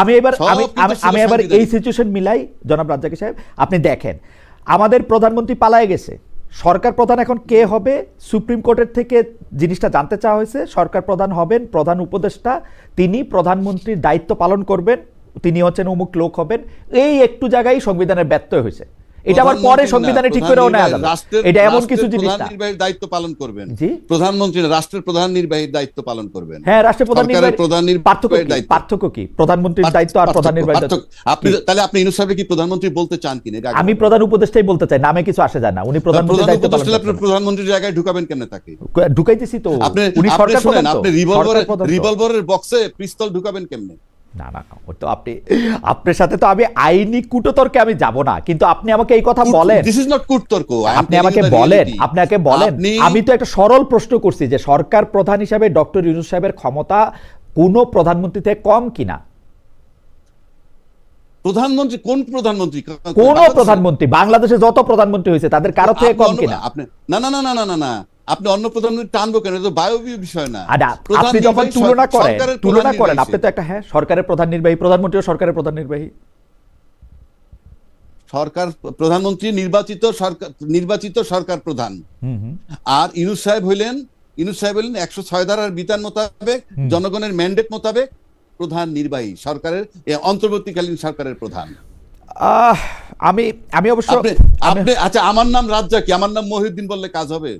আমি এবার আমি এবার এই সিচুয়েশন মিলাই জনাব রাজ্জাকি সাহেব আপনি দেখেন আমাদের প্রধানমন্ত্রী পালায় গেছে। সরকার প্রধান এখন কে হবে? সুপ্রিম কোর্টের থেকে জিনিসটা জানতে চাওয়া হয়েছে। সরকার প্রধান হবেন প্রধান উপদেষ্টা। তিনি প্রধানমন্ত্রীর দায়িত্ব পালন করবেন। তিনি হচ্ছেন অমুক লোক হবেন। এই একটু জায়গায় সংবিধানের ব্যত্যয় হয়েছে। এটা আবার পরে সংবিধানে ঠিক করেও নেওয়া যাবে। এটা এমন কিছু জিনিস না। নির্বাহীর দায়িত্ব পালন করবেন? প্রধানমন্ত্রী রাষ্ট্রের প্রধান নির্বাহীর দায়িত্ব পালন করবেন। হ্যাঁ রাষ্ট্রের প্রধান নির্বাহীর পার্থক্য কি? দায়িত্ব। পার্থক্য কি? প্রধানমন্ত্রীর দায়িত্ব আর প্রধান আপনি তাহলে আপনি ইউনুস কি প্রধানমন্ত্রী বলতে চান কিনা এটা আগে আমি প্রধান উপদেষ্টাই বলতে চাই নামে কিছু আসে যায় না উনি প্রধানমন্ত্রীর প্রধান দায়িত্ব পালন আপনি প্রধানমন্ত্রীর জায়গায় ঢুকাবেন কেমনে তাকে? ঢুকাইতেছি তো আপনি উনি সরকার প্রধান আপনি রিভলভারের রিভলভারের বক্সে পিস্তল ঢুকাবেন কেমনে? না না তো আপনি আপনার সাথে তো আমি আইনি কুটতর্কে আমি যাব না কিন্তু আপনি আমাকে এই কথা বলেন। দিস ইজ নট কুটতর্ক আপনি আমাকে বলেন. আপনাকে বলেন আমি তো একটা সরল প্রশ্ন করছি যে সরকার প্রধান হিসাবে ডক্টর ইউনুস সাহেবের ক্ষমতা কোন প্রধানমন্ত্রী থেকে কম কিনা? প্রধানমন্ত্রী কোন প্রধানমন্ত্রী? কোন প্রধানমন্ত্রী বাংলাদেশে যত প্রধানমন্ত্রী হয়েছে তাদের কারও থেকে কম কিনা? না না না না না না না। আপনি অন্য প্রধানমন্ত্রী টানবো কেন? তো বায়বীয় বিষয় না। আপনি যখন তুলনা করেন তুলনা করেন আপনি তো একটা হ্যাঁ সরকারের প্রধান নির্বাহী প্রধানমন্ত্রীও সরকারের প্রধান নির্বাহী। সরকার প্রধানমন্ত্রী নির্বাচিত সরকার নির্বাচিত সরকার প্রধান। আর ইনুস সাহেব হইলেন ইনুস সাহেব হইলেন একশো ছয় ধারার বিধান মোতাবেক জনগণের ম্যান্ডেট মোতাবেক প্রধান নির্বাহী সরকারের অন্তর্বর্তীকালীন সরকারের প্রধান। আহ, আমি আমি অবশ্য আপনি আচ্ছা আমার নাম রাজ্জাক কি? আমার নাম মহিউদ্দিন বললে কাজ হবে?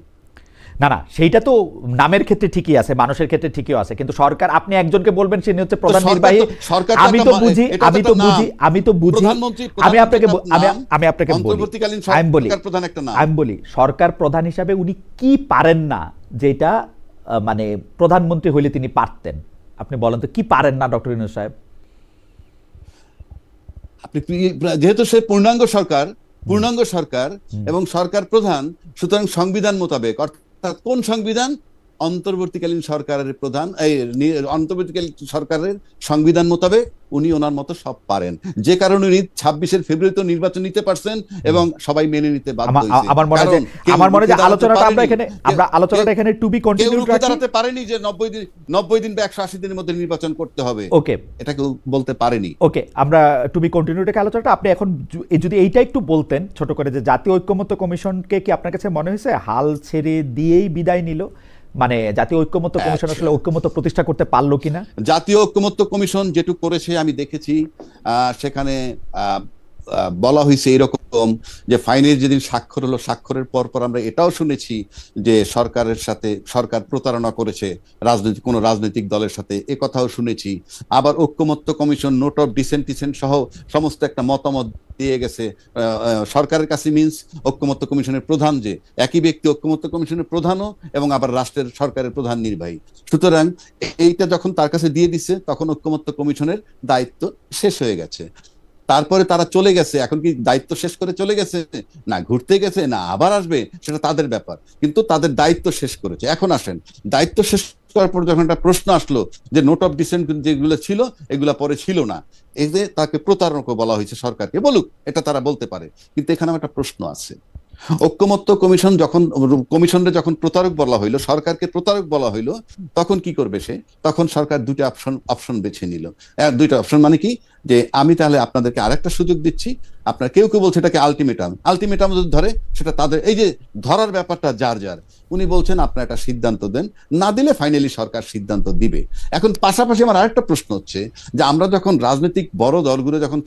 না না সেইটা তো নামের ক্ষেত্রে ঠিকই আছে মানুষের ক্ষেত্রে ঠিকই আছে কিন্তু সরকার আপনি একজনকে বলবেন তিনি হচ্ছে প্রধান নির্বাহী। আমি তো বুঝি আমি তো বুঝি আমি তো বুঝি আমি আপনাকে আমি আমি আপনাকে আমি বলি সরকার প্রধান একটা নাম। আমি বলি সরকার প্রধান হিসাবে উনি কি পারেন না যেটা মানে প্রধানমন্ত্রী হইলে তিনি পারতেন? আপনি বলেন তো কি পারেন না ডক্টর ইনু সাহেব? আপনি যেহেতু সে পূর্ণাঙ্গ সরকার পূর্ণাঙ্গ সরকার এবং সরকার প্রধান সুতরাং সংবিধান মোতাবেক অর্থাৎ কোন সংবিধান? অন্তর্বর্তীকালীন সরকারের প্রধান এই অন্তর্বর্তীকালীন সরকারের সংবিধান মোতাবেক উনি ওনার মতো সব পারেন। যে কারণে উনি ছাব্বিশের ফেব্রুয়ারিতে নির্বাচন নিতে পারছেন এবং সবাই মেনে নিতে বাধ্য আমার মনে হয় আমার মনে হয় আলোচনাটা আমরা এখানে আমরা আলোচনাটা এখানে টু বি কন্টিনিউ দাঁড়াতে পারেনি যে নব্বই দিন নব্বই দিন বা একশো আশি দিনের মধ্যে নির্বাচন করতে হবে। ওকে। এটা কেউ বলতে পারেনি। ওকে আমরা টু বি কন্টিনিউ রেখে আলোচনাটা আপনি এখন যদি এইটা একটু বলতেন ছোট করে যে জাতীয় ঐক্যমত্য কমিশনকে কি আপনার কাছে মনে হয়েছে? হাল ছেড়ে দিয়েই বিদায় নিল। মানে জাতীয় ঐক্যমত্য কমিশন আসলে ঐক্যমত্য প্রতিষ্ঠা করতে পারল কিনা? জাতীয় ঐক্যমত্য কমিশন যেটুকু করেছে আমি দেখেছি আহ, সেখানে বলা হয়েছে এরকম যে ফাইনের যেদিন স্বাক্ষর হলো, স্বাক্ষরের পর পর আমরা এটাও শুনেছি যে সরকারের সাথে, সরকার প্রতারণা করেছে রাজনৈতিক, কোনো রাজনৈতিক দলের সাথে, এ কথাও শুনেছি। আবার ঐক্যমত্য কমিশন, নোট অফ ডিসেন্টিসেন্ট সহ সমস্ত একটা মতামত দিয়ে গেছে। সরকারের কাছে মিন্স ঐক্যমত্য কমিশনের প্রধান যে, একই ব্যক্তি ঐক্যমত্য কমিশনের প্রধানও এবং আবার রাষ্ট্রের সরকারের প্রধান নির্বাহী। সুতরাং এইটা যখন তার কাছে দিয়ে দিছে, তখন ঐক্যমত্য কমিশনের দায়িত্ব শেষ হয়ে গেছে। তারপরে তারা চলে গেছে। এখন কি দায়িত্ব শেষ করে চলে গেছে? না, ঘুরতে গেছে, না, আবার আসবে, সেটা তাদের ব্যাপার। কিন্তু তাদের দায়িত্ব শেষ করেছে। এখন আসেন, দায়িত্ব শেষ করার পর যখন একটা প্রশ্ন আসলো যে নোট অফ ডিসেন্ট যেগুলো ছিল, এগুলা পরে ছিল না, এই যে তাকে প্রতারণা বলা হয়েছে সরকারকে, বলুক, এটা তারা বলতে পারে। কিন্তু এখানে একটা প্রশ্ন আছে। ঐক্যমত্য কমিশন যখন, কমিশনরে যখন প্রতারক বলা হইল, সরকারকে প্রতারক বলা হইল, তখন কি করবে সে? তখন সরকার দুইটা অপশন অপশন বেছে নিল। দুইটা অপশন মানে কি? যে আমি তাহলে আপনাদেরকে আরেকটা সুযোগ দিচ্ছি। আপনার কেউ কেউ বলছে এটাকে আলটিমেটাম আলটিমেটাম যদি ধরে, সেটা তাদের এই যে ধরার ব্যাপারটা যার যার, উনি বলছেন আপনার একটা সিদ্ধান্ত দেন। না দিলে ফাইনালি সরকার সিদ্ধান্ত দিবে। এখন পাশাপাশি আমার আরেকটা প্রশ্ন হচ্ছে যে আমরা যখন রাজনৈতিক বড় দলগুলো যখন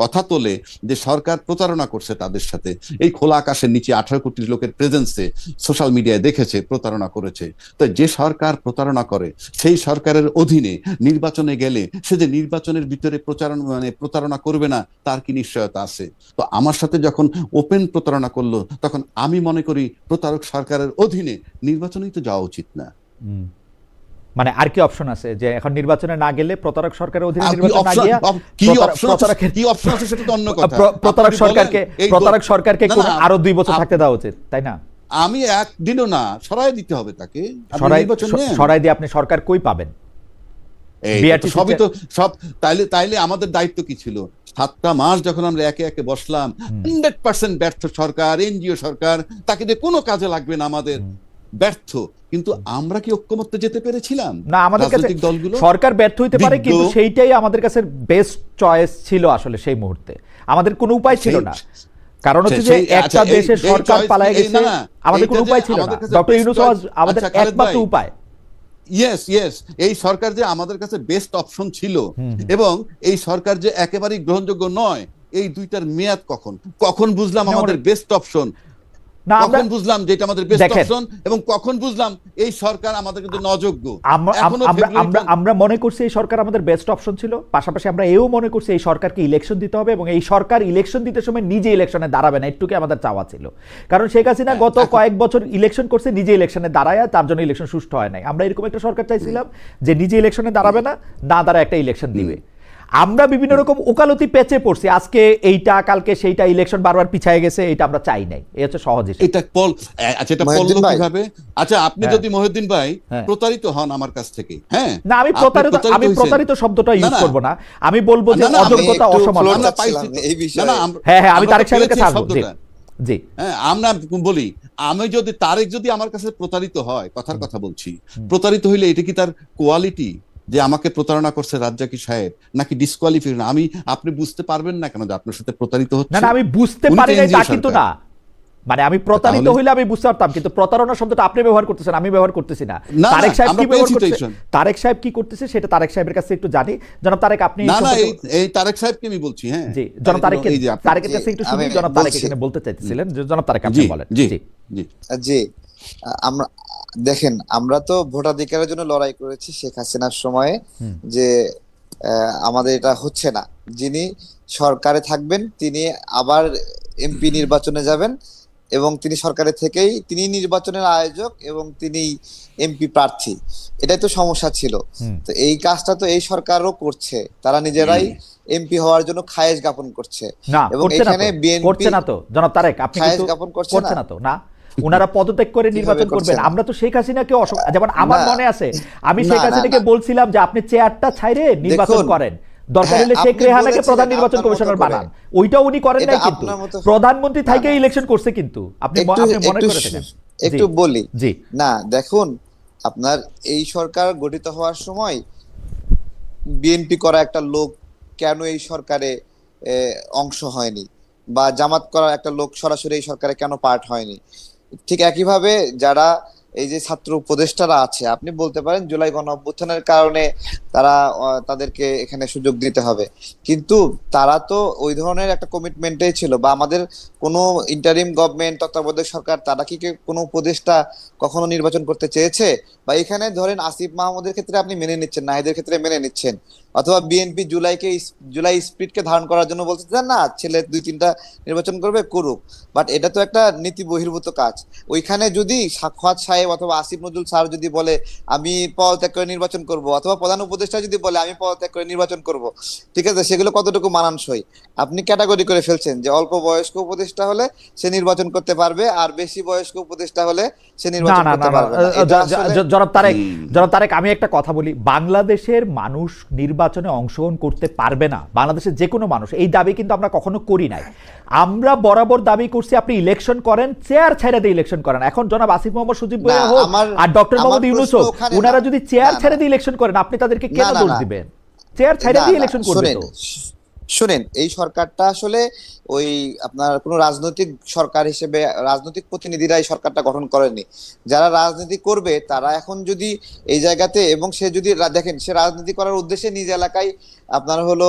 কথা তোলে যে সরকার প্রতারণা করছে তাদের সাথে, এই খোলা আকাশের নিচে আঠারো কোটি লোকের প্রেজেন্সে সোশ্যাল মিডিয়ায় দেখেছে, প্রতারণা করেছে। তো যে সরকার প্রতারণা করে, সেই সরকারের অধীনে নির্বাচনে গেলে সে যে নির্বাচনের ভিতরে প্রচারণা মানে প্রতারণা করবে না তার কি নিশ্চয়তা আছে? তো আমার সাথে যখন ওপেন প্রতারণা করল তখন আমি মনে করি প্রতারক সরকারের অধীনে নির্বাচনেই তো যাওয়া উচিত না। মানে আর কি অপশন আছে? যে এখন নির্বাচনে না গেলে প্রতারক সরকারের অধীনে নির্বাচন না গিয়া কি option আছে- কি option আছে সেটা তো অন্য কথা। প্রতারক সরকারকে প্রতারক সরকারকে আরও দুই বছর থাকতে দেওয়া উচিত তাই না? আমি এক একদিনও না সরাই দিতে হবে তাকে। সরাই দিয়ে আপনি সরকার কই পাবেন? সবই তো সব তাইলে তাইলে আমাদের দায়িত্ব কি ছিল? সাতটা মাস যখন আমরা একে একে বসলাম হান্ড্রেড পার্সেন্ট ব্যর্থ সরকার এনজিও সরকার তাকে কোনো কাজে লাগবে না আমাদের। ব্যর্থ। কিন্তু আমরা কি ঐক্যমত্যে যেতে পেরেছিলাম? না আমাদের কাছে দলগুলো? সরকার ব্যর্থ হইতে পারে কিন্তু সেইটাই আমাদের কাছে বেস্ট চয়েস ছিল আসলে সেই মুহূর্তে। আমাদের কোনো উপায় ছিল না। কারণ হচ্ছে যে একটা আচ্ছা, দেশের সরকার পালায় গেছে আমাদের কোনো উপায় ছিল না। ডক্টর ইউনুস আমাদের আচ্ছা, একমাত্র উপায়। ইয়েস ইয়েস এই সরকার যে আমাদের কাছে বেস্ট অপশন ছিল এবং এই সরকার যে একেবারেই গ্রহণযোগ্য নয় এই দুইটার মেয়াদ কখন? কখন বুঝলাম আমাদের বেস্ট অপশন কখন বুঝলাম যে এটা আমাদের বেস্ট অপশন এবং কখন বুঝলাম এই সরকার আমাদের কিন্তু নযোগ্য? আমরা আমরা মনে করছি এই সরকার আমাদের বেস্ট অপশন ছিল পাশাপাশি আমরা এও মনে করছি এই সরকারকে ইলেকশন দিতে হবে এবং এই সরকার ইলেকশন দিতে সময় নিজে ইলেকশনে দাঁড়াবে না একটুকে আমাদের চাওয়া ছিল। কারণ শেখ হাসিনা হ্যাঁ, গত কয়েক বছর ইলেকশন করছে নিজে ইলেকশনে দাঁড়ায় তার জন্য ইলেকশন সুষ্ঠু হয় নাই। আমরা এরকম একটা সরকার চাইছিলাম যে নিজে ইলেকশনে দাঁড়াবে না না দাঁড়ায় একটা ইলেকশন দিবে। আমরা বিভিন্ন রকম ওকালতি পেঁচে পড়ছি। আজকে এইটা কালকে সেইটা ইলেকশন বারবার পিছায় গেছে এটা আমরা চাই নাই। এই হচ্ছে সহজ এটা পল আচ্ছা এটা ভাই। কীভাবে? আচ্ছা আপনি হ্যাঁ। যদি মহিউদ্দিন ভাই হ্যাঁ। প্রতারিত হন আমার কাছ থেকে হ্যাঁ? না আমি প্রতারিত আমি প্রতারিত শব্দটা ইউজ। করব না। আমি বলব যে অযোগ্যতা একটু অসমান floor আমরা পাইছি। এই বিষয়ে। না, না, হ্যাঁ হ্যাঁ আমি তারেক সাহেবের কাছে আসব। জি জি। হ্যাঁ আমরা বলি আমি যদি তারেক যদি আমার কাছে প্রতারিত হয় কথার কথা বলছি প্রতারিত হইলে এটা কি তার কোয়ালিটি যে আমাকে প্রতারণা করছে রাজ্জাকি সাহেব নাকি ডিসকোয়ালিফিকেশন আমি আপনি বুঝতে পারবেন না কেন যে আপনার সাথে প্রতারিত হচ্ছে? না না আমি বুঝতে পারি নাই তা কিন্তু না। মানে আমি প্রতারিত হইলে আমি বুঝতে পারতাম কিন্তু প্রতারণা শব্দটা আপনি ব্যবহার করতেছেন আমি ব্যবহার করতেছি না। না, না, তারেক সাহেব কি ব্যবহার পেয়েছি তো করতেছে তারেক সাহেব কি করতেছে সেটা তারেক সাহেবের কাছে একটু জানি। জনাব তারেক আপনি এই না না এই তারেক সাহেবকে আমি বলছি হ্যাঁ। জি জনাব তারেক এই যে তারেকের কাছে একটু শুনি জনাব তারেক এখানে বলতে চাইতেছিলেন। যে জনাব তারেক আপনি বলেন। জি জি। জি। জি আমরা দেখেন আমরা তো ভোটাধিকারের জন্য লড়াই করেছি শেখ হাসিনার সময়ে যে আমাদের এটা হচ্ছে না। যিনি সরকারে থাকবেন তিনি আবার এমপি নির্বাচনে যাবেন এবং তিনি সরকারে থেকেই তিনি নির্বাচনের আয়োজক এবং তিনি এমপি প্রার্থী। এটাই তো সমস্যা ছিল। তো এই কাজটা তো এই সরকারও করছে। তারা নিজেরাই এমপি হওয়ার জন্য খায়েশ জ্ঞাপন করছে। এবং এখানে BNP করছে না তো। জনাব তারেক আপনি কিন্তু জ্ঞাপন করছে? না তো। না? উনারা পদত্যাগ করে নির্বাচন করবেন? আমরা তো শেখ হাসিনাকে যেমন আমার মনে আছে আমি শেখ হাসিনাকে বলছিলাম যে আপনি চেয়ারটা ছাইরে নির্বাচন করেন। দরকার হ্যাঁ, হলে শেখ রেহানাকে প্রধান নির্বাচন কমিশনার বানান। ওইটা উনি করেন নাই কিন্তু। প্রধানমন্ত্রী থেকে ইলেকশন করছে কিন্তু। আপনি মনে একটু করে থাকেন একটু বলি। জি। না দেখুন আপনার এই সরকার গঠিত হওয়ার সময় বিএনপি করা একটা লোক কেন এই সরকারে অংশ হয়নি? বা জামাত করা একটা লোক সরাসরি এই সরকারে কেন পার্ট হয়নি? ঠিক একইভাবে যারা এই যে ছাত্র উপদেষ্টারা আছে, আপনি বলতে পারেন জুলাই গণ অভ্যুত্থানের কারণে তারা তাদেরকে এখানে সুযোগ দিতে হবে। কিন্তু তারা তো ওই ধরনের একটা কমিটমেন্টেই ছিল বা আমাদের কোনো ইন্টারিম গভর্নমেন্ট তত্ত্বাবধায়ক সরকার, তারা কি কে- কোনো উপদেষ্টা কখনো নির্বাচন করতে চেয়েছে? বা এখানে ধরেন আসিফ মাহমুদের ক্ষেত্রে আপনি মেনে নিচ্ছেন নাহিদের ক্ষেত্রে মেনে নিচ্ছেন। অথবা বিএনপি জুলাইকে জুলাই স্পিডকে ধারণ করার জন্য বলতে চান না ছেলে দুই তিনটা নির্বাচন করবে করুক। বাট এটা তো একটা নীতি বহির্ভূত কাজ। ওইখানে যদি সাক্ষাৎ সাহেব অথবা আসিফ নজরুল স্যার যদি বলে আমি পদত্যাগ করে নির্বাচন করব অথবা প্রধান উপদেষ্টা যদি বলে আমি পদত্যাগ করে নির্বাচন করব ঠিক আছে সেগুলো কতটুকু মানানসই? আপনি ক্যাটাগরি করে ফেলছেন যে অল্প বয়স্ক উপদেষ্টা হলে সে নির্বাচন করতে পারবে আর বেশি বয়স্ক উপদেষ্টা হলে সে নির্বাচন করতে পারবে জনাব তারেক জনাব তারেক আমি একটা কথা বলি। বাংলাদেশের মানুষ নির্বাচনে অংশগ্রহণ করতে পারবে না বাংলাদেশের যে কোনো মানুষ এই দাবি কিন্তু আমরা কখনো করি নাই। আমরা বরাবর দাবি করছি আপনি ইলেকশন করেন চেয়ার ছেড়ে দিয়ে ইলেকশন করেন। এখন জনাব আসিফ মোহাম্মদ সুজিব হোক আর ডক্টর মোহাম্মদ ইউনুস হোক ওনারা যদি চেয়ার। ছেড়ে দিয়ে ইলেকশন করেন আপনি তাদেরকে কেন দোষ দিবেন? চেয়ার ছেড়ে দিয়ে ইলেকশন করবেন তো? শোনেন এই সরকারটা আসলে ওই আপনার কোনো রাজনৈতিক সরকার হিসেবে রাজনৈতিক প্রতিনিধিরা এই সরকারটা গঠন করেনি। যারা রাজনীতি করবে তারা এখন যদি এই জায়গাতে এবং সে যদি দেখেন সে রাজনীতি করার উদ্দেশ্যে নিজ এলাকায় আপনার হলো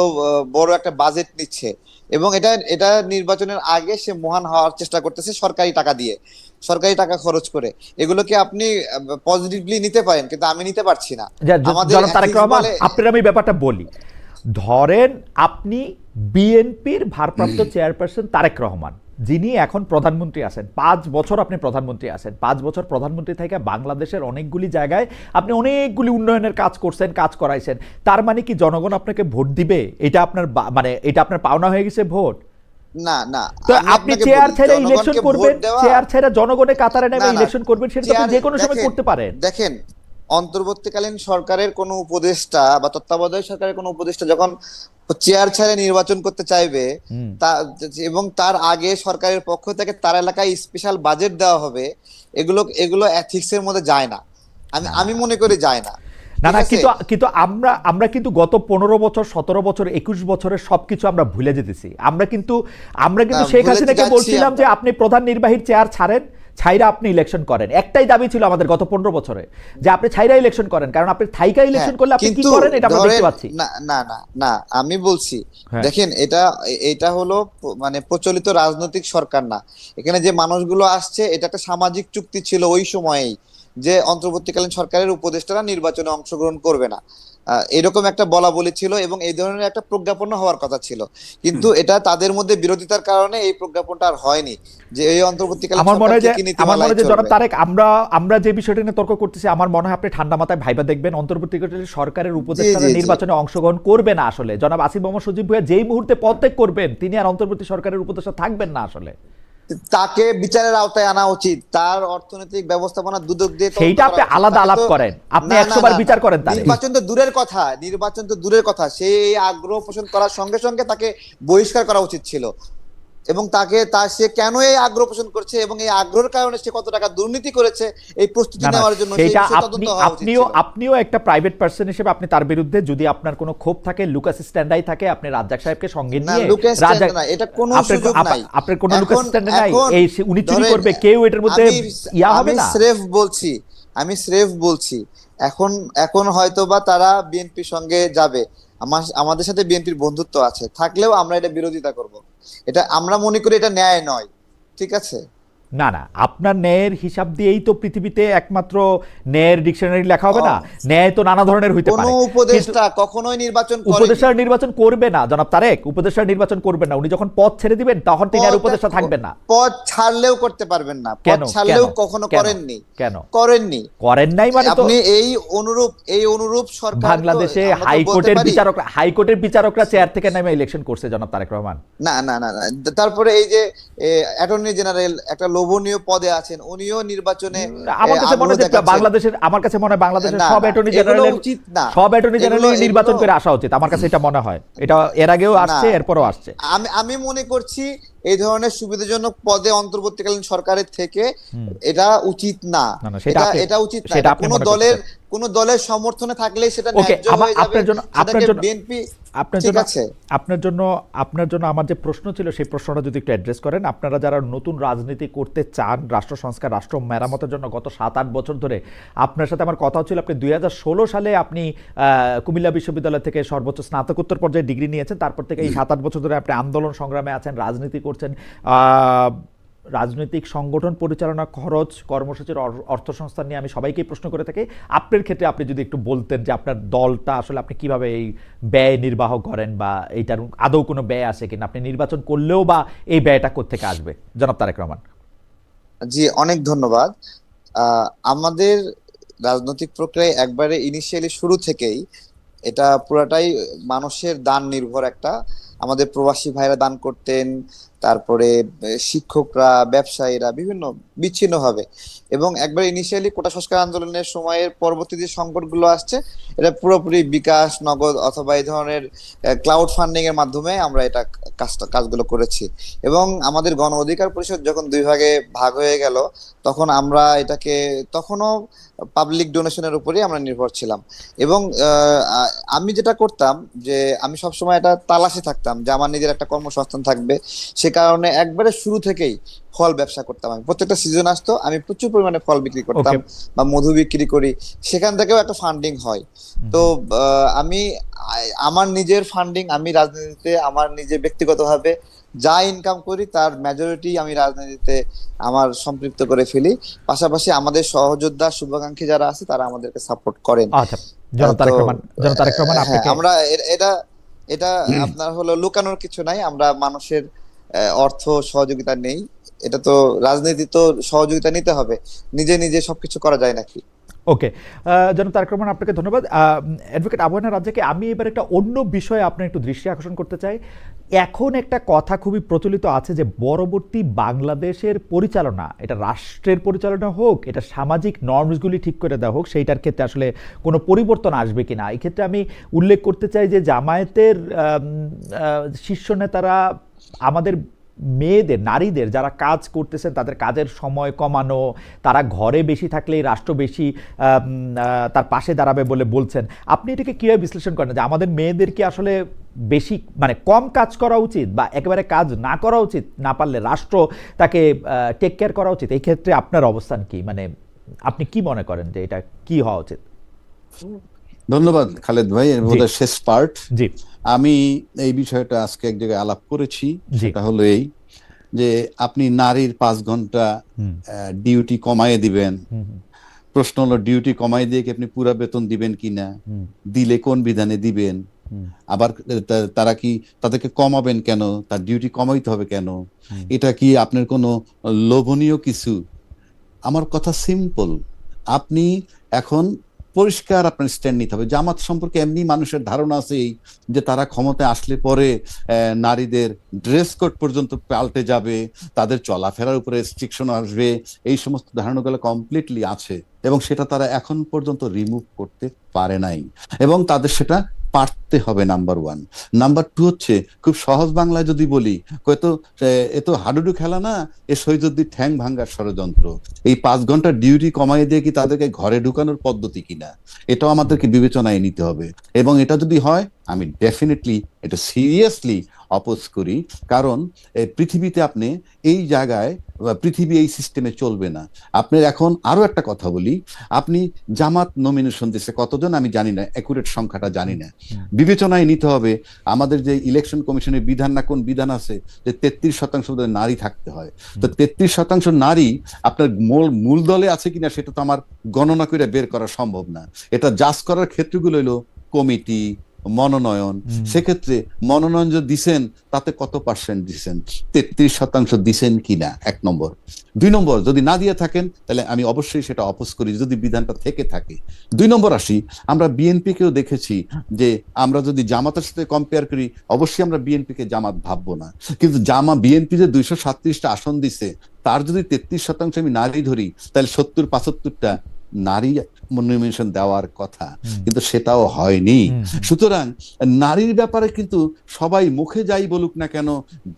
বড় একটা বাজেট নিচ্ছে এবং এটা এটা নির্বাচনের আগে সে মহান হওয়ার চেষ্টা করতেছে সরকারি টাকা দিয়ে সরকারি টাকা খরচ করে। এগুলোকে আপনি পজিটিভলি নিতে পারেন কিন্তু আমি নিতে পারছি না। আমাদের আপনার আমি ব্যাপারটা বলি। ধরেন আপনি বিএনপির ভারপ্রাপ্ত চেয়ারপারসন তারেক রহমান যিনি এখন প্রধানমন্ত্রী আছেন। পাঁচ বছর আপনি প্রধানমন্ত্রী আছেন। পাঁচ বছর প্রধানমন্ত্রী থেকে বাংলাদেশের অনেকগুলি জায়গায় আপনি অনেকগুলি উন্নয়নের কাজ করছেন কাজ করাইছেন। তার মানে কি জনগণ আপনাকে ভোট দিবে? এটা আপনার মানে এটা আপনার পাওনা হয়ে গেছে ভোট? না না তো আপনি চেয়ার ছেড়ে ইলেকশন করবেন চেয়ার ছেড়ে জনগণের কাতারে ইলেকশন করবেন সেটা তো আপনি যে কোনো সময় করতে পারেন। দেখেন অন্তর্বর্তীকালীন সরকারের কোনো উপদেষ্টা বা তত্ত্বাবধায়ক সরকারের কোনো উপদেষ্টা যখন চেয়ার ছেড়ে নির্বাচন করতে চাইবে তা এবং তার আগে সরকারের পক্ষ থেকে তার এলাকায় স্পেশাল বাজেট দেওয়া হবে এগুলো এগুলো এথিক্সের মধ্যে যায় না। আমি আমি মনে করি যায় না। না না কিন্তু কিন্তু আমরা আমরা কিন্তু গত পনেরো বছর সতেরো বছর একুশ বছরের সবকিছু আমরা ভুলে যেতেছি। আমরা কিন্তু আমরা কিন্তু শেখ হাসিনাকে বলছিলাম যে আপনি প্রধান নির্বাহীর চেয়ার ছাড়েন। ছাইরা আপনি ইলেকশন করেন। একটাই দাবি ছিল আমাদের গত পনেরো বছরে যে আপনি ছাইরা ইলেকশন করেন কারণ আপনি থাইকা ইলেকশন করলে আপনি কি করেন এটা আমরা দেখতে পাচ্ছি। না না না না আমি বলছি হ্যাঁ। দেখেন এটা এটা হলো মানে প্রচলিত রাজনৈতিক সরকার না। এখানে যে মানুষগুলো আসছে এটা একটা সামাজিক চুক্তি ছিল ওই সময়েই যে অন্তর্বর্তীকালীন সরকারের উপদেষ্টারা নির্বাচনে অংশগ্রহণ করবে না। এরকম একটা বলা বলি ছিল এবং এই ধরনের একটা প্রজ্ঞাপন হওয়ার কথা ছিল। কিন্তু এটা তাদের মধ্যে বিরোধিতার কারণে এই প্রজ্ঞাপনটা আর হয়নি যে এই অন্তর্বর্তীকালীন আমার মনে হয় যে আমার মনে হয় যে জনাব তারেক আমরা আমরা যে বিষয়টা নিয়ে তর্ক করতেছি আমার মনে হয় আপনি ঠান্ডা মাথায় ভাইবা দেখবেন অন্তর্বর্তীকালীন সরকারের উপদেষ্টারা জি। নির্বাচনে অংশগ্রহণ করবে না আসলে। জনাব আসিফ মোহাম্মদ সজীব ভুয়া যেই মুহূর্তে পদত্যাগ করবেন তিনি আর অন্তর্বর্তী সরকারের উপদেষ্টা থাকবেন না আসলে। তাকে বিচারের আওতায় আনা উচিত। তার অর্থনৈতিক ব্যবস্থাপনা দুদক দিয়ে সেইটা আপনি আলাদা আলাপ করেন। আপনি না, না, 100 বার বিচার করেন তার নির্বাচন তো দূরের কথা নির্বাচন তো দূরের কথা। সেই আগ্রহ পোষণ করার সঙ্গে সঙ্গে তাকে বহিষ্কার করা উচিত ছিল। এবং তাকে তার সে কেন এই আগ্রহ পোষণ করছে এবং এই আগ্রহের কারণে সে কত টাকা দুর্নীতি করেছে এই প্রস্তুতি নেওয়ার জন্য বিষয়ে আপনি আপনিও আপনিও একটা প্রাইভেট পার্সন হিসেবে আপনি তার বিরুদ্ধে যদি আপনার কোনো ক্ষোভ থাকে লুকাস স্ট্যান্ডাই থাকে আপনি রাজ্জাক সাহেবকে সঙ্গে নিয়ে রাজ্জাক- না, এটা কোনো সুযোগ নাই। আপনার কোনো লুকাস এখন- স্ট্যান্ড নাই। এই উনি চুরি করবে কেউ এটার মধ্যে ইয়া হবে না। আমি স্রেফ বলছি আমি স্রেফ বলছি এখন এখন হয়তোবা তারা বিএনপির সঙ্গে যাবে। আমার আমাদের সাথে বিএনপির বন্ধুত্ব আছে, থাকলেও আমরা এটা বিরোধিতা করব। এটা আমরা মনে করি এটা ন্যায় নয়, ঠিক আছে? না না আপনার ন্যায়ের হিসাব দিয়েই তো পৃথিবীতে একমাত্র ন্যায়ের ডিকশনারি লেখা হবে না। ন্যায় তো নানা ধরনের হইতে পারে। উপদেষ্টা কখনোই নির্বাচন করেনি। উপদেষ্টার নির্বাচন করবে না জনাব তারেক। উপদেষ্টার নির্বাচন করবে না। উনি যখন পদ ছেড়ে দিবেন তখন তিনি আর উপদেষ্টা থাকবেন না। পদ ছাড়লেও করতে পারবেন না। পদ ছাড়লেও কখনো? করেননি। কেন? করেননি। করেন নাই মানে তো আপনি এই অনুরূপ এই অনুরূপ সরকার বাংলাদেশে হাইকোর্টের বিচারকরা হাইকোর্টের বিচারকরা চেয়ার থেকে নেমে ইলেকশন করছে জনাব তারেক রহমান। না না না তারপরে এই যে অ্যাটর্নি জেনারেল একটা লোভনীয় পদে আছেন উনিও নির্বাচনে আমার কাছে মনে হয়। বাংলাদেশের আমার কাছে মনে হয় বাংলাদেশের সব অ্যাটর্নি জেনারেল উচিত না। সব অ্যাটর্নি জেনারেল নির্বাচন করে আসা উচিত আমার কাছে এটা মনে হয় এটা এর আগেও আসছে এরপরও আসছে আমি আমি মনে করছি এই ধরনের সুবিধাজনক পদে অন্তর্বর্তীকালীন সরকারের থেকে এটা উচিত না এটা এটা উচিত না কোনো দলের। কোন দলের সমর্থনে থাকলে সেটা ন্যায্য হয়ে যাবে আপনার জন্য- আপনার জন্য- বিএনপি আপনার জন্য আছে। আপনার জন্য আপনার জন্য আমার যে প্রশ্ন ছিল সেই প্রশ্নটা যদি একটু অ্যাড্রেস করেন আপনারা যারা নতুন রাজনীতি করতে চান রাষ্ট্র সংস্কার রাষ্ট্র মেরামতের জন্য গত সাত আট বছর ধরে আপনার সাথে আমার কথা ছিল আপনি দুই হাজার ষোলো সালে আপনি আহ, কুমিল্লা বিশ্ববিদ্যালয় থেকে সর্বোচ্চ স্নাতকোত্তর পর্যায়ে ডিগ্রি নিয়েছেন তারপর থেকে এই সাত আট বছর ধরে আপনি আন্দোলন সংগ্রামে আছেন রাজনীতি করছেন আহ, রাজনৈতিক সংগঠন পরিচালনা খরচ, কর্মসূচির অর- অর্থসংস্থান নিয়ে আমি সবাইকেই প্রশ্ন করে থাকি। আপনার ক্ষেত্রে আপনি যদি একটু বলতেন যে আপনার দলটা আসলে আপনি কীভাবে এই ব্যয় নির্বাহ করেন বা এইটার আদৌ কোনো ব্যয় আছে কিনা? আপনি নির্বাচন করলেও বা এই ব্যয়টা কোথেকে আসবে? জনাব তারেক রহমান। জি, অনেক ধন্যবাদ। আমাদের রাজনৈতিক প্রক্রিয়ায় একবারে ইনিশিয়ালি শুরু থেকেই এটা পুরাটাই মানুষের দান নির্ভর একটা। আমাদের প্রবাসী ভাইরা দান করতেন তারপরে শিক্ষকরা, ব্যবসায়ীরা বিভিন্ন বিচ্ছিন্ন হবে। এবং একবার ইনিশিয়ালি কোটা সংস্কার আন্দোলনের সময়ের পরবর্তী যে সংকটগুলো আসছে, এটা পুরোপুরি বিকাশ, নগদ অথবা এই ধরনের ক্লাউড ফান্ডিং এর মাধ্যমে আমরা এটা কাজটা কাজগুলো করেছি। এবং আমাদের গণ অধিকার পরিষদ যখন দুই ভাগে ভাগ হয়ে গেল, তখন আমরা এটাকে তখনও পাবলিক ডোনেশনের উপরেই আমরা নির্ভর ছিলাম। এবং আমি যেটা করতাম যে আমি সবসময় এটা তালাশে থাকতাম যে আমার নিজের একটা কর্মসংস্থান থাকবে। সে কারণে একবারে শুরু থেকেই ফল ব্যবসা করতাম আমি। প্রত্যেকটা সিজন আসতো আমি প্রচুর পরিমাণে ফল বিক্রি করতাম বা মধু বিক্রি করি। সেখান থেকেও একটা ফান্ডিং হয়। তো আমি আমার নিজের ফান্ডিং আমি রাজনীতিতে আমার নিজে ব্যক্তিগতভাবে যা ইনকাম করি তার মেজরিটি আমি রাজনীতিতে আমার সম্পৃক্ত করে ফেলি। পাশাপাশি আমাদের সহযোদ্ধা শুভাকাঙ্ক্ষী যারা আছে তারা আমাদেরকে সাপোর্ট করেন। আচ্ছা হ্যাঁ, আমরা এটা এটা আপনার হলো লুকানোর কিছু নাই। আমরা মানুষের অর্থ সহযোগিতা নেই। এটা তো রাজনীতি তো সহযোগিতা নিতে হবে। নিজে নিজে সবকিছু করা যায় নাকি? ওকে তারেক রহমান আপনাকে ধন্যবাদ। অ্যাডভোকেট আবহানা রাজ্যকে আমি এবার একটা অন্য বিষয়ে আপনার একটু দৃষ্টি আকর্ষণ করতে চাই। এখন একটা কথা খুবই প্রচলিত আছে যে পরবর্তী বাংলাদেশের পরিচালনা, এটা রাষ্ট্রের পরিচালনা হোক, এটা সামাজিক নর্মসগুলি ঠিক করে দেওয়া হোক, সেইটার ক্ষেত্রে আসলে কোনো পরিবর্তন আসবে কি না এক্ষেত্রে আমি উল্লেখ করতে চাই যে জামায়াতের শীর্ষ নেতারা আমাদের মেয়েদের, নারীদের যারা কাজ করতেছেন, তাদের কাজের সময় কমানো, তারা ঘরে বেশি থাকলেই রাষ্ট্র বেশি তার পাশে দাঁড়াবে বলে বলছেন। আপনি এটাকে কীভাবে বিশ্লেষণ করেন যে আমাদের মেয়েদের কি আসলে বেশি মানে কম কাজ করা উচিত বা একেবারে কাজ না করা উচিত, না পারলে রাষ্ট্র তাকে টেক কেয়ার করা উচিত? এই ক্ষেত্রে আপনার অবস্থান কি? মানে আপনি কি মনে করেন যে এটা কি হওয়া উচিত? ধন্যবাদ খালেদ ভাই এর মধ্যে শেষ পার্ট জি। আমি এই বিষয়টা আজকে এক জায়গায় আলাপ করেছি সেটা হলো এই যে আপনি নারীর পাঁচ ঘণ্টা ডিউটি কমায়ে দিবেন। প্রশ্ন হলো ডিউটি কমাই দিয়ে কি আপনি পুরা বেতন দিবেন কিনা দিলে কোন বিধানে দিবেন? আবার তারা কি তাদেরকে কমাবেন কেন? তার ডিউটি কমাইতে হবে কেন? এটা কি আপনার কোনো লোভনীয় কিছু? আমার কথা সিম্পল আপনি এখন পরিষ্কার আপনার স্ট্যান্ড নিতে হবে। জামাত সম্পর্কে এমনি মানুষের ধারণা আছে এই যে তারা ক্ষমতায় আসলে পরে নারীদের ড্রেস কোড পর্যন্ত পাল্টে যাবে, তাদের চলাফেরার উপরে রেস্ট্রিকশন আসবে, এই সমস্ত ধারণাগুলো কমপ্লিটলি আছে এবং সেটা তারা এখন পর্যন্ত রিমুভ করতে পারে নাই। এবং তাদের সেটা পারতে হবে নাম্বার ওয়ান নাম্বার টু হচ্ছে, খুব সহজ বাংলায় যদি বলি হয়তো এ তো হাডুডু খেলা না, এ শহীদুদ্দিন ঠ্যাং ভাঙ্গার ষড়যন্ত্র। এই পাঁচ ঘণ্টা ডিউটি কমাই দিয়ে কি তাদেরকে ঘরে ঢুকানোর পদ্ধতি কিনা, এটাও আমাদেরকে বিবেচনায় নিতে হবে। এবং এটা যদি হয়, আমি ডেফিনেটলি এটা সিরিয়াসলি অপোজ করি। কারণ পৃথিবীতে আপনি এই জায়গায় পৃথিবী এই সিস্টেমে চলবে না। আপনার এখন আরও একটা কথা বলি। আপনি জামাত নমিনেশন দিচ্ছে কতজন আমি জানি না একুরেট সংখ্যাটা জানি না। বিবেচনায় নিতে হবে আমাদের যে ইলেকশন কমিশনের বিধান না কোন বিধান আছে যে তেত্রিশ শতাংশ নারী থাকতে হয়। তো তেত্রিশ শতাংশ নারী আপনার মূল মূল দলে আছে কিনা সেটা তো আমার গণনা করে বের করা সম্ভব না। এটা জাজ করার ক্ষেত্রগুলো হলো কমিটি মনোনয়ন। সেক্ষেত্রে মনোনয়ন যে দিছেন তাতে কত পার্সেন্ট দিছেন? তেত্রিশ শতাংশ দিছেন কিনা এক নম্বর। দুই নম্বর যদি না দিয়ে থাকেন তাহলে আমি অবশ্যই সেটা অপোজ করি যদি বিধানটা থেকে থাকে। দুই নম্বর আসি আমরা বিএনপি কেও দেখেছি যে আমরা যদি জামাতের সাথে কম্পেয়ার করি অবশ্যই আমরা বিএনপি কে জামাত ভাববো না। কিন্তু জামা বিএনপি যে দুইশো সাতত্রিশটা আসন দিছে তার যদি তেত্রিশ শতাংশ আমি নারী ধরি তাহলে সত্তর পঁচাত্তরটা নারী নমিনেশন দেওয়ার কথা কিন্তু সেটাও হয়নি। সুতরাং নারীর ব্যাপারে কিন্তু সবাই মুখে যাই বলুক না কেন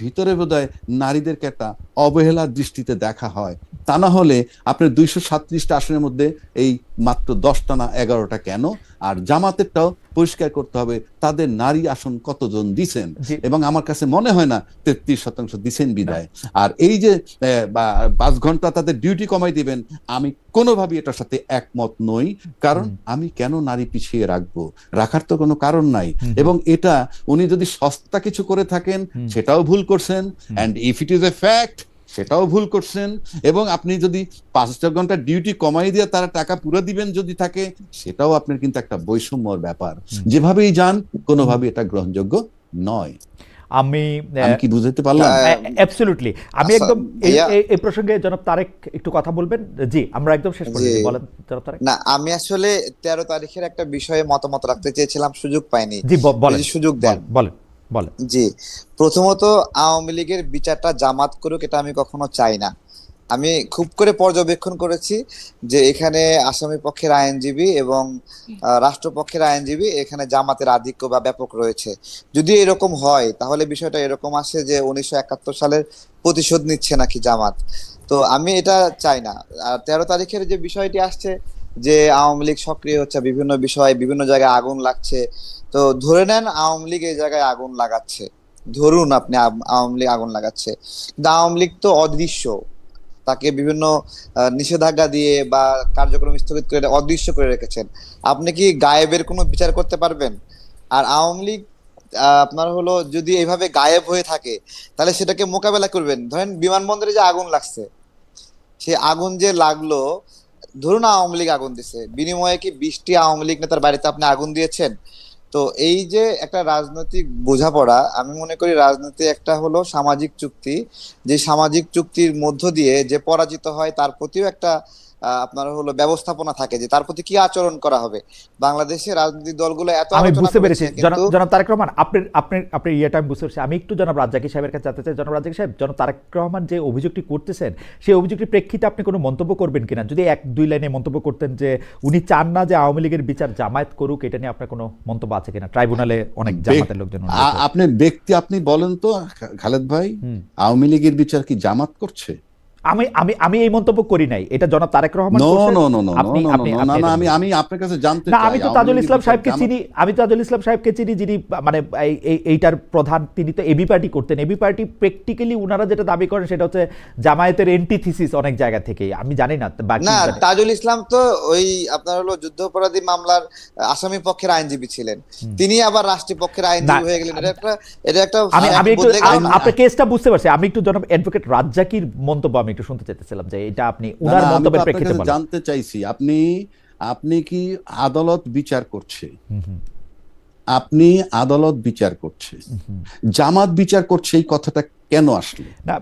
ভিতরে বোধহয় নারীদেরকে একটা অবহেলার দৃষ্টিতে দেখা হয়। তা না হলে আপনার দুইশো সাতত্রিশটা আসনের মধ্যে এই মাত্র দশটা না এগারোটা কেন? আর জামাতেরটাও পরিষ্কার করতে হবে তাদের নারী আসন কতজন দিছেন? এবং আমার কাছে মনে হয় না তেত্রিশ শতাংশ দিছেন বিদায়। আর এই যে পাঁচ ঘণ্টা তাদের ডিউটি কমাই দিবেন আমি কোনোভাবেই এটার সাথে একমত নই। কারণ আমি কেন নারী পিছিয়ে রাখব? রাখার তো কোনো কারণ নাই। এবং এটা উনি যদি সস্তা কিছু করে থাকেন সেটাও ভুল করছেন। And if it is a fact সেটাও ভুল করছেন এবং আপনি যদি পাঁচটা ঘণ্টা ডিউটি কমাই দিয়ে তারা টাকা পুরো দিবেন যদি থাকে সেটাও আপনার কিন্তু একটা বৈষম্যর ব্যাপার। যেভাবেই যান কোনোভাবে এটা গ্রহণযোগ্য নয়। আমি আমি কি বুঝাতে পারলাম? অ্যাবসলিউটলি আমি আচ্ছা, একদম এই- প্রসঙ্গে জনাব তারেক একটু কথা বলবেন? জি আমরা একদম শেষ পর্যন্ত। বলেন জনাব তারেক। না আমি আসলে তেরো তারিখের একটা বিষয়ে মতামত রাখতে চেয়েছিলাম সুযোগ পাইনি। জি বলেন। সুযোগ দেন। বলেন, বলেন। জি, প্রথমত আওয়ামী লীগের বিচারটা জামাত করুক এটা আমি কখনো চাই না। আমি খুব করে পর্যবেক্ষণ করেছি যে এখানে আসামি পক্ষের আইনজীবী এবং রাষ্ট্রপক্ষের আইনজীবী এখানে জামাতের আধিক্য বা ব্যাপক রয়েছে। যদি এরকম হয়, তাহলে বিষয়টা এরকম আসে যে উনিশশো একাত্তর সালের প্রতিশোধ নিচ্ছে নাকি জামাত। তো আমি এটা চাই না। আর তেরো তারিখের যে বিষয়টি আসছে যে আওয়ামী লীগ সক্রিয় হচ্ছে, বিভিন্ন বিষয়ে বিভিন্ন জায়গায় আগুন লাগছে। তো ধরে নেন আওয়ামী লীগ এই জায়গায় আগুন লাগাচ্ছে। ধরুন আপনি আওয়ামী লীগ আগুন লাগাচ্ছে। কিন্তু আওয়ামী লীগ তো অদৃশ্য। তাকে বিভিন্ন নিষেধাজ্ঞা দিয়ে বা কার্যক্রম স্থগিত করে, অদৃশ্য করে রেখেছেন। আপনি কি গায়েবের কোনো বিচার করতে পারবেন? আর আওয়ামী লীগ আপনার হলো যদি এইভাবে গায়েব হয়ে থাকে, তাহলে সেটাকে মোকাবেলা করবেন। ধরেন বিমানবন্দরে যে আগুন লাগছে সে আগুন যে লাগল ধরুন আওয়ামী লীগ আগুন দিছে, বিনিময়ে কি বিশটি আওয়ামী লীগ নেতার বাড়িতে আপনি আগুন দিয়েছেন? তো এই যে একটা রাজনৈতিক বোঝাপড়া, আমি মনে করি রাজনীতি একটা হলো সামাজিক চুক্তি, যে সামাজিক চুক্তির মধ্য দিয়ে যে পরাজিত হয় তার প্রতিও একটা আপনার হলো ব্যবস্থাপনা থাকে যে তার প্রতি কি আচরণ করা হবে? বাংলাদেশে রাজনৈতিক দলগুলো এত আমি বুঝতে পেরেছি। জনাব তারেক রহমান আপনি আপনি আপনি ইয়েটা আমি বুঝতে পেরেছি। আমি একটু জনাব রাজ্জাকি সাহেবের কাছে জানতে চাই। জনাব রাজ্জাকি সাহেব জনাব তারেক রহমান যে অভিযোগটি করতেছেন সেই অভিযোগটির প্রেক্ষিতে আপনি কোনো মন্তব্য করবেন কিনা? যদি এক দুই লাইনে মন্তব্য করতেন যে উনি চান না যে আওয়ামী লীগের বিচার জামায়াত করুক এটা নিয়ে আপনার কোনো মন্তব্য আছে কিনা? ট্রাইব্যুনালে অনেক জামাতের লোকজন আপনি ব্যক্তি আপনি বলেন তো খালেদ ভাই আওয়ামী লীগের বিচার কি জামাত করছে? আমি আমি আমি এই মন্তব্য করি নাই। এটা জনাব তারেক রহমান নো করছেন। নো নো নো আপনি আপনি না না আমি আমি আপনার কাছে জানতে চাই। আমি তো তাজুল ইসলাম সাহেবকে চিনি আমি তাজুল ইসলাম সাহেবকে চিনি যিনি মানে এই- এই- এইটার প্রধান তিনি তো এবি পার্টি করতেন। এবি পার্টি প্র্যাকটিক্যালি উনারা যেটা দাবি করেন সেটা হচ্ছে জামায়াতের এন্টিথিসিস অনেক জায়গা থেকেই আমি জানি না বাকি না তাজুল ইসলাম তো ওই আপনার হলো যুদ্ধাপরাধী মামলার আসামি পক্ষের আইনজীবী ছিলেন। তিনি আবার রাষ্ট্রীয় পক্ষের আইনজীবী হয়ে গেলেন। এটা একটা এটা একটা আমি আমি একটু? আপনার কেসটা বুঝতে পারছি। আমি একটু জনাব অ্যাডভোকেট রাজ্জাকির মন্তব্য আমি একটু শুনতে চাইতেছিলাম যে এটা আপনি উনার মন্তব্যের প্রেক্ষিতে বলেন। জানতে চাইছি আপনি আপনি কি আদালত বিচার করছে? আপনি আদালত বিচার করছে। জামাত বিচার করছে এই কথাটা কেন আসলে? না